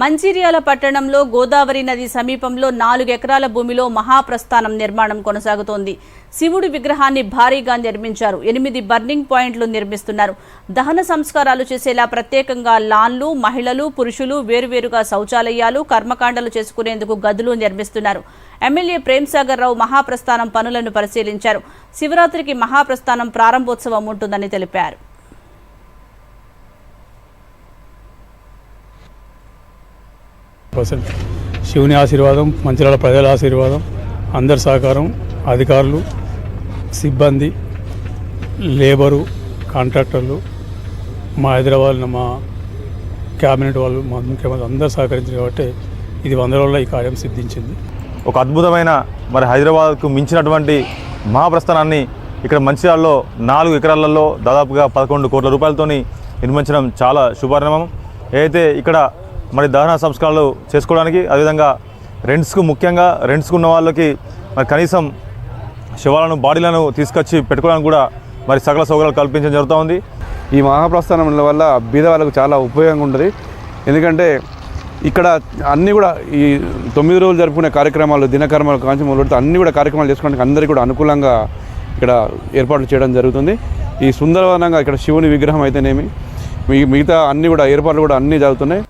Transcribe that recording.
మంచిర్యాల పట్టణంలో గోదావరి నది సమీపంలో నాలుగు ఎకరాల భూమిలో మహాప్రస్థానం నిర్మాణం కొనసాగుతోంది. శివుడి విగ్రహాన్ని భారీగా నిర్మించారు. ఎనిమిది బర్నింగ్ పాయింట్లు నిర్మిస్తున్నారు. దహన సంస్కారాలు చేసేలా ప్రత్యేకంగా లాన్లు మహిళలు పురుషులు వేరువేరుగా శౌచాలయాలు కర్మకాండలు చేసుకునేందుకు గదులు నిర్మిస్తున్నారు. ఎమ్మెల్యే ప్రేమ్సాగర్ రావు మహాప్రస్థానం పనులను పరిశీలించారు. శివరాత్రికి మహాప్రస్థానం ప్రారంభోత్సవం ఉంటుందని తెలిపారు. పర్సెంట్. శివుని ఆశీర్వాదం మంచిర్యాల ప్రజల ఆశీర్వాదం అందరి సహకారం అధికారులు సిబ్బంది లేబరు కాంట్రాక్టర్లు మా హైదరాబాద్ మా క్యాబినెట్ వాళ్ళు మా ముఖ్యమంత్రి అందరూ సహకరించారు కాబట్టి ఇది వంద రోజుల్లో ఈ కార్యం సిద్ధించింది. ఒక అద్భుతమైన మరి హైదరాబాద్కు మించినటువంటి మహాప్రస్థానాన్ని ఇక్కడ మంచిర్యాలలో నాలుగు ఎకరాలలో దాదాపుగా పదకొండు కోట్ల రూపాయలతోని నిర్మించడం చాలా శుభారంభం. ఏదైతే ఇక్కడ మరి దహన సంస్కారాలు చేసుకోవడానికి అదేవిధంగా రెంట్స్కు ముఖ్యంగా రెంట్స్కు ఉన్న వాళ్ళకి మరి కనీసం శవాలను బాడీలను తీసుకొచ్చి పెట్టుకోవడానికి కూడా మరి సకల సౌకర్యాలు కల్పించడం జరుగుతూ ఉంది. ఈ మహాప్రస్థానం వల్ల బీద వాళ్ళకు చాలా ఉపయోగంగా ఉంటుంది. ఎందుకంటే ఇక్కడ అన్నీ కూడా ఈ తొమ్మిది రోజులు జరుపుకునే కార్యక్రమాలు దినకర్మాలు కాంచి మొదలుపెడితే అన్నీ కూడా కార్యక్రమాలు చేసుకోవడానికి అందరికీ కూడా అనుకూలంగా ఇక్కడ ఏర్పాట్లు చేయడం జరుగుతుంది. ఈ సుందరవనంగా ఇక్కడ శివుని విగ్రహం అయితేనేమి మిగతా అన్నీ కూడా ఏర్పాట్లు కూడా అన్నీ జరుగుతున్నాయి.